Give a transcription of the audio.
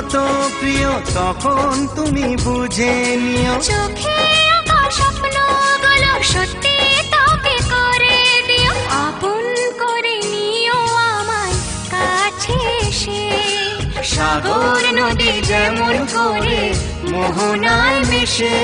কত প্রিয়, তখন তুমি বুঝে নিও। চোখে স্বপ্নগুলো সত্যি তবে করে দিও। আপন করে নিও কাছে এসে। সাগর নদী যেমন করে মোহনায় মেশে।